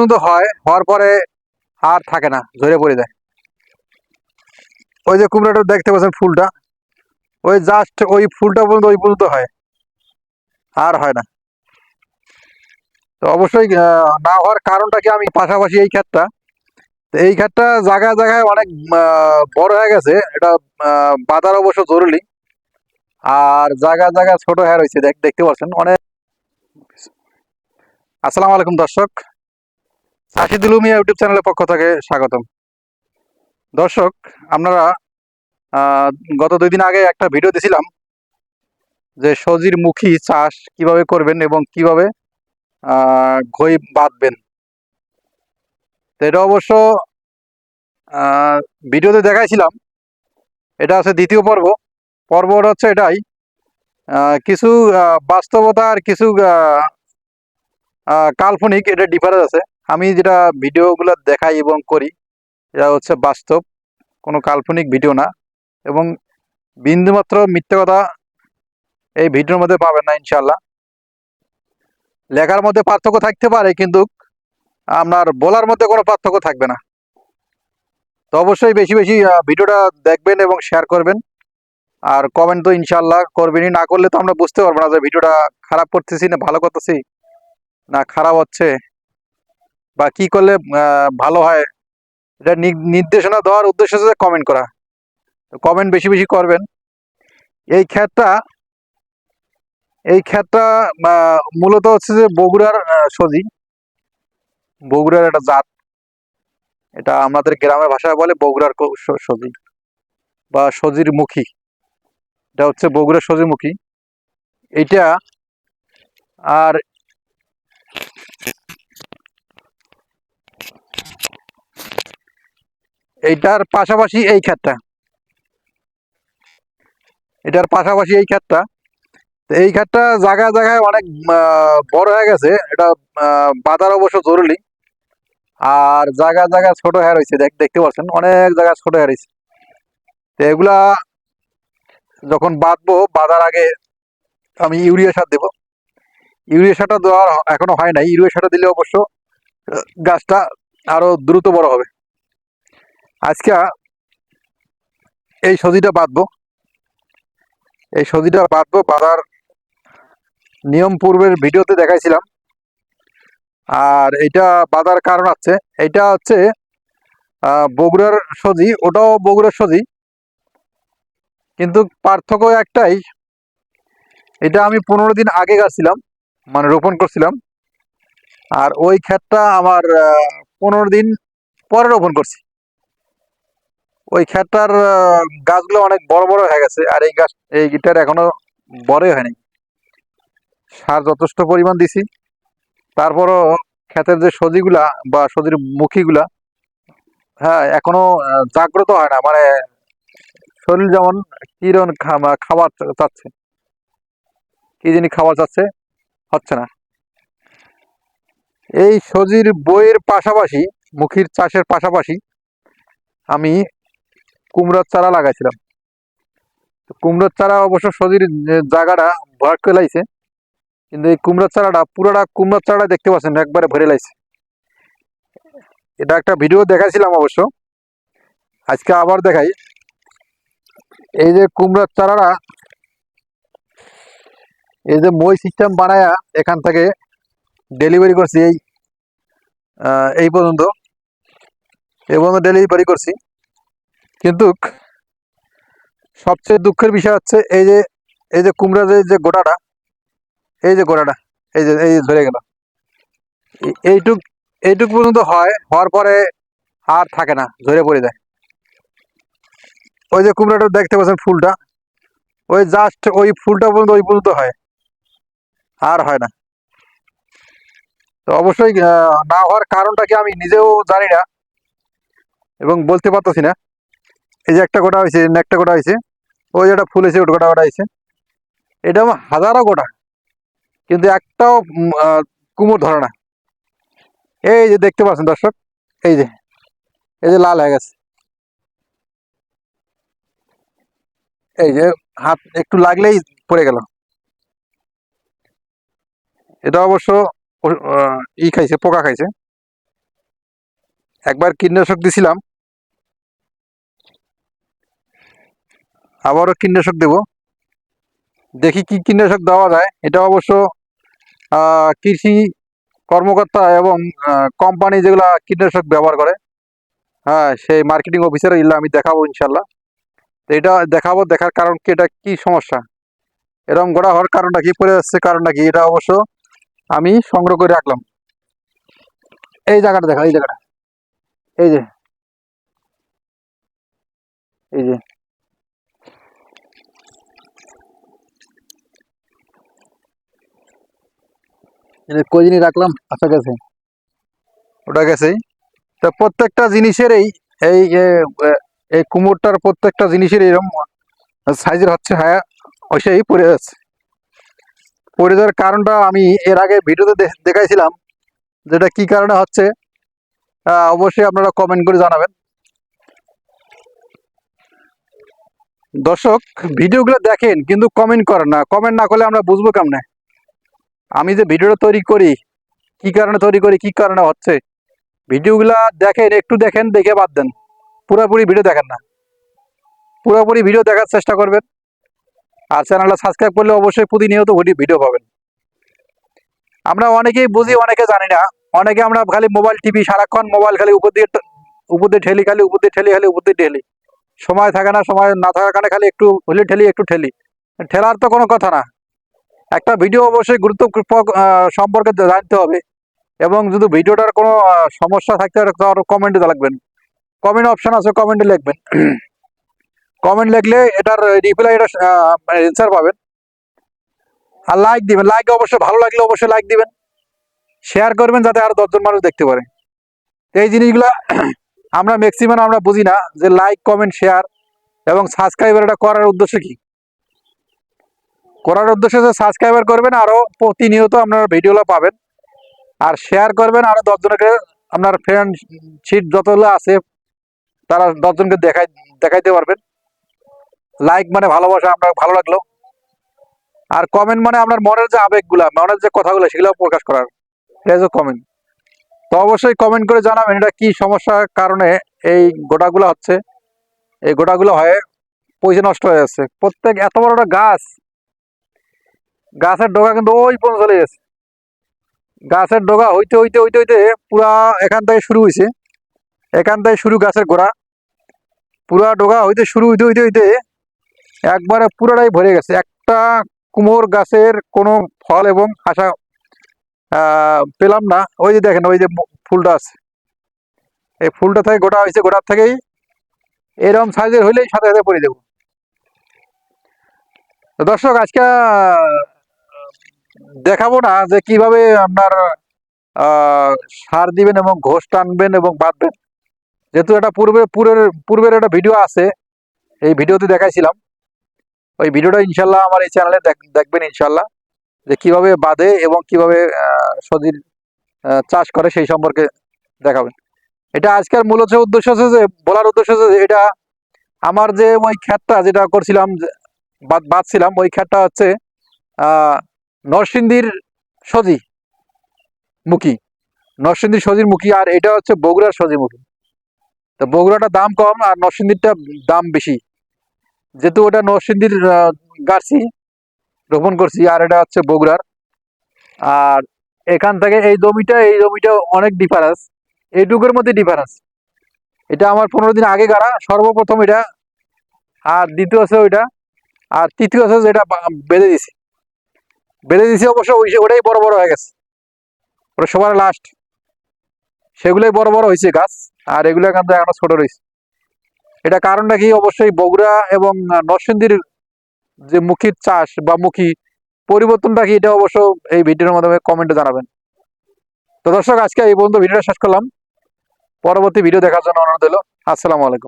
পর্যন্ত হয়, হওয়ার পরে আর থাকে না, ঝরে পড়ে যায়। ওই যে কুমড়াটা দেখতে পাচ্ছেন ফুলটা, ওই জাস্ট ওই ফুলটা পর্যন্ত ওই পর্যন্ত হয়, আর হয় না। তো অবশ্যই না হওয়ার কারণটা কি আমি পাশাপাশি এই ক্ষেতটা? তো এই ক্ষেতটা জায়গায় জায়গায় অনেক বড় হয়ে গেছে, এটা বাঁধার অবশ্য জরুরি। আর জায়গায় জায়গায় ছোট হয়ে রয়েছে, দেখ- দেখতে পাচ্ছেন, অনেক। আসসালামু আলাইকুম দর্শক। সাকিদুল মিয়া ইউটিউব চ্যানেলের পক্ষ থেকে স্বাগতম। দর্শক, আপনারা গত দুই দিন আগে একটা ভিডিও দিয়েছিলাম যে সজির মুখী চাষ কীভাবে করবেন এবং কীভাবে ঘই বাঁধবেন। তো এটা অবশ্য ভিডিওতে দেখাইছিলাম। এটা হচ্ছে দ্বিতীয় পর্ব। পর্বটা হচ্ছে এটাই কিছু বাস্তবতা আর কিছু কাল্পনিক, এটা ডিফারেন্স আছে। আমি যেটা ভিডিওগুলো দেখাই এবং করি, এটা হচ্ছে বাস্তব, কোনো কাল্পনিক ভিডিও না। এবং বিন্দুমাত্র মিথ্যে কথা এই ভিডিওর মধ্যে পাবেন না ইনশাল্লাহ লেখার মধ্যে পার্থক্য থাকতে পারে, কিন্তু আপনার বলার মধ্যে কোনো পার্থক্য থাকবে না। তো অবশ্যই বেশি বেশি ভিডিওটা দেখবেন এবং শেয়ার করবেন। আর কমেন্ট তো ইনশাল্লাহ করবেনই। না করলে তো আমরা বুঝতে পারব না যে ভিডিওটা খারাপ করতেছি না ভালো করতেছি, না খারাপ হচ্ছে। বা কি করলে ভালো হয় এটা নির্দেশনা দেওয়ার উদ্দেশ্য হচ্ছে কমেন্ট করা। কমেন্ট বেশি বেশি করবেন। এই ক্ষেতটা এই আহ, মূলত হচ্ছে যে বগুড়ার সজি বগুড়ার একটা জাত। এটা আমাদের গ্রামের ভাষায় বলে বগুড়ার সজি বা সজির মুখী। এটা হচ্ছে বগুড়ার সজির মুখী। এটা আর এইটার পাশাপাশি এই ক্ষেতটা। এটার পাশাপাশি এই ক্ষেতটা। তো এই ক্ষেতটা জায়গায় জায়গায় অনেক বড় হয়ে গেছে। এটা বাঁধার অবশ্য জরুরি। আর জায়গায় জায়গায় ছোট হয়ে রয়েছে, দেখ, দেখতে পাচ্ছেন? অনেক জায়গায় ছোট হয়ে রয়েছে। তো এগুলা যখন বাঁধবো, বাঁধার আগে আমি ইউরিয়া সার দেবো। ইউরিয়া সারটা দেওয়ার এখনও হয় নাই। ইউরিয়া সারটা দিলে অবশ্য গাছটা আরও দ্রুত বড় হবে। আজকে এই সজিটা বাঁধবো। এই সজিটা বাঁধবো, বাঁধার নিয়ম পূর্বের ভিডিওতে দেখাইছিলাম। আর এটা বাঁধার কারণ আছে এটা হচ্ছে বগুড়ার সজি, ওটাও বগুড়ার সজি। কিন্তু পার্থক্য একটাই, এটা আমি পনেরো দিন আগে গাছিলাম মানে রোপণ করছিলাম। আর ওই ক্ষেতটা আমার পনেরো দিন পরে রোপণ করছি। ওই ক্ষেতটার গাছগুলো অনেক বড় বড় হয়ে গেছে, আর এই গাছ, এই গিটার এখনও বড়ই হয়নি। সার যথেষ্ট পরিমাণ দিছি। তারপরও ক্ষেতের যে সজিগুলা বা সজির মুখীগুলা হ্যাঁ এখনও জাগ্রত হয় না। মানে শরীর যেমন কিরণ খাবার চাচ্ছে। কি জানি খাবার চাচ্ছে, হচ্ছে না। এই সজির বইয়ের পাশাপাশি, মুখির চাষের পাশাপাশি আমি কুমড়োর চারা লাগাইছিলাম। তো কুমড়োর চারা অবশ্য সজির জায়গাটা ভরাট করে লাইছে। কিন্তু এই কুমড়োর চারাটা, পুরোটা কুমড়োর চারাটা দেখতে পাচ্ছেন, একবারে ভরে লাইছে। এটা একটা ভিডিও দেখাইছিলাম অবশ্য। আজকে আবার দেখাই। এই যে কুমড়োর চারাটা, এই যে মই সিস্টেম বানায়া এখান থেকে ডেলিভারি করছি এই এই পর্যন্ত। এই পর্যন্ত ডেলিভারি করছি। কিন্তু সবচেয়ে দুঃখের বিষয় হচ্ছে এই যে এই যে কুমড়ার যে- গোটাটা, এই যে গোটাটা, এই যে, এই ধরে গেল। এইটুক এইটুক পর্যন্ত হয়, হওয়ার পরে আর থাকে না, ঝরে পড়ে যায়। ওই যে কুমড়াটা দেখতে পাচ্ছেন ফুলটা, ওই জাস্ট ওই ফুলটা পর্যন্ত ওই পর্যন্ত হয়, আর হয় না। তো অবশ্যই না হওয়ার কারণটা কি আমি নিজেও জানি না এবং বলতে পারতেছি না। এই যে একটা গোটা হয়েছে একটা গোটা হয়েছে ওই যে ফুল হয়েছে ওটা গোটা হয়েছে এটা হাজারো গোটা, কিন্তু একটাও কুমোর ধরে না। এই যে দেখতে পাচ্ছেন দর্শক, এই যে এই যে লাল হয়ে গেছে। এই যে হাত একটু লাগলেই পড়ে গেল। এটা অবশ্য ই খাইছে, পোকা খাইছে। একবার কীটনাশক দিছিলাম আবারও কীটনাশক দেব। দেখি কি কীটনাশক দেওয়া যায়। এটা অবশ্য কৃষি কর্মকর্তা এবং কোম্পানি যেগুলা কীটনাশক ব্যবহার করে হ্যাঁ সেই মার্কেটিং অফিসার ইল্লা আমি দেখাবো ইনশাল্লাহ তো এটা দেখাবো, দেখার কারণ কি, এটা কি সমস্যা? এরকম গোড়া হওয়ার কারণটা কি, পড়ে যাচ্ছে কারণটা কি, এটা অবশ্য আমি সংগ্রহ করে রাখলাম। এই জায়গাটা দেখা, এই জায়গাটা। এই যে এই যে। এটা কদিনই রাখলাম আচ্ছা গেছে। ওটা গেছেই তো প্রত্যেকটা জিনিসের এই এই কুমোরটার প্রত্যেকটা জিনিসের এরকম সাইজের হচ্ছে হ্যাঁ ওইসেই পড়ে যাচ্ছে। পড়ে যাওয়ার কারণটা আমি এর আগে ভিডিওতে দেখাইছিলাম যেটা কি কারণে হচ্ছে অবশ্যই আপনারা কমেন্ট করে জানাবেন। দর্শক, ভিডিওগুলো দেখেন কিন্তু কমেন্ট করেন না। কমেন্ট না করলে আমরা বুঝব কেমনে? আমি যে ভিডিওটা তৈরি করি, কি কারণে তৈরি করি, কি কারণে হচ্ছে, ভিডিওগুলা দেখেন, একটু দেখেন, দেখে বাদ দেন। পুরোপুরি ভিডিও দেখেন না। পুরোপুরি ভিডিও দেখার চেষ্টা করবেন। আর চ্যানেলটা সাবস্ক্রাইব করলে অবশ্যই প্রতিনিয়ত ভিডিও পাবেন। আমরা অনেকেই বুঝি, অনেকে জানি না। অনেকে আমরা খালি মোবাইল টিভি, সারাক্ষণ মোবাইল খালি উপর দিয়ে উপর দিয়ে ঠেলি, খালি উপর দিয়ে ঠেলি, খালি উপর দিয়ে ঠেলি। সময় থাকে না, সময় না থাকার কারণে খালি একটু হলে ঠেলি, একটু ঠেলি। ঠেলার তো কোনো কথা না। একটা ভিডিও অবশ্যই গুরুত্ব সম্পর্কে জানতে হবে। এবং যদি ভিডিওটার কোনো সমস্যা থাকতে পারে কমেন্টে লাগবেন কমেন্ট অপশন আছে কমেন্টে লিখবেন। কমেন্ট লিখলে এটার রিপ্লাই এটা অ্যান্সার পাবেন। আর লাইক দিবেন। লাইক অবশ্যই ভালো লাগলে অবশ্যই লাইক দিবেন। শেয়ার করবেন যাতে আরও দশজন মানুষ দেখতে পারে। এই জিনিসগুলো আমরা ম্যাক্সিমাম আমরা বুঝি না যে লাইক কমেন্ট শেয়ার এবং সাবস্ক্রাইবার এটা করার উদ্দেশ্য কি? করার উদ্দেশ্য যে সাবস্ক্রাইবার করবেন, আরও প্রতিনিয়ত আপনার ভিডিওগুলো পাবেন। আর শেয়ার করবেন, আরও দশজনকে আপনার ফ্রেন্ড শিট যতগুলো আছে, তারা দশজনকে দেখাই, দেখাইতে পারবেন। লাইক মানে ভালোবাসা আপনার ভালো লাগল। আর কমেন্ট মানে আপনার মনের যে আবেগগুলা, মনের যে কথাগুলো সেগুলো প্রকাশ করার। এটা হচ্ছে কমেন্ট তো অবশ্যই কমেন্ট করে জানাবেন, এটা কি সমস্যার কারণে এই গোটাগুলো হচ্ছে। এই গোটাগুলো হয়ে পয়সা নষ্ট হয়ে যাচ্ছে। প্রত্যেক, এত বড় গাছ গাছের ডগা কিন্তু ওই পর্যন্ত চলে গেছে। গাছের ডগা হইতে হইতে হইতে হইতে পুরা এখান থেকে শুরু হয়েছে এখান থেকে শুরু গাছের গোড়া। পুরা ডগা হইতে শুরু, হইতে হইতে হইতে একবারে পুরোটাই ভরে গেছে। একটা কুমোর গাছের কোনো ফল এবং আশা পেলাম না। ওই যে দেখেন, ওই যে ফুলটা আছে। এই ফুলটা থেকে গোটা হয়েছে গোটার থেকেই এরকম সাইজের হইলেই সাথে সাথে পরে দেবো দর্শক, আজকে দেখাবো না যে কীভাবে আপনার সার দিবেন এবং ঘোষ টানবেন এবং বাঁধবেন। যেহেতু এটা পূর্বে পূর্বের পূর্বের একটা ভিডিও আছে, এই ভিডিওতে দেখাইছিলাম। ওই ভিডিওটা ইনশাল্লাহ আমার এই চ্যানেলে দেখবেন ইনশাল্লাহ যে কীভাবে বাঁধে এবং কীভাবে সজির চাষ করে সেই সম্পর্কে দেখাবেন। এটা আজকের মূলত উদ্দেশ্য হচ্ছে যে, বলার উদ্দেশ্য হচ্ছে যে, এটা আমার যে ওই খ্যাতটা যেটা করছিলাম বাঁধছিলাম, ওই খ্যাতটা হচ্ছে নরসিংদীর সজি মুখী। নরসিংদীর সজির মুখী, আর এটা হচ্ছে বগুড়ার সজি মুখী। তো বগুড়াটা দাম কম, আর নরসিংদীরটা দাম বেশি। যেহেতু ওটা নরসিংদীর গাছি, রোপণ করছি, আর এটা হচ্ছে বগুড়ার। আর এখান থেকে এই জমিটা এই জমিটা অনেক ডিফারেন্স এইটুকুর মধ্যে ডিফারেন্স এটা আমার পনেরো দিন আগে গাড়া, সর্বপ্রথম এটা। আর দ্বিতীয় আছে ওইটা। আর তৃতীয় আছে যেটা বেঁধে দিছি। বেঁধে দিছি অবশ্য ওই ওটাই বড় বড় হয়ে গেছে। ওটা সবার লাস্ট সেগুলোই বড় বড় হয়েছে গাছ আর এগুলো এখান থেকে এখনও ছোট রয়েছে। এটা কারণটা কি? অবশ্যই বগুড়া এবং আহ, নরসিংদীর যে মুখীর চাষ বা মুখী পরিবর্তনটা কি? এটা অবশ্য এই ভিডিওর মাধ্যমে কমেন্টে জানাবেন। তো দর্শক আজকে এই পর্যন্ত ভিডিওটা শেষ করলাম। পরবর্তী ভিডিও দেখার জন্য অনুরোধ হলো আসসালামু আলাইকুম।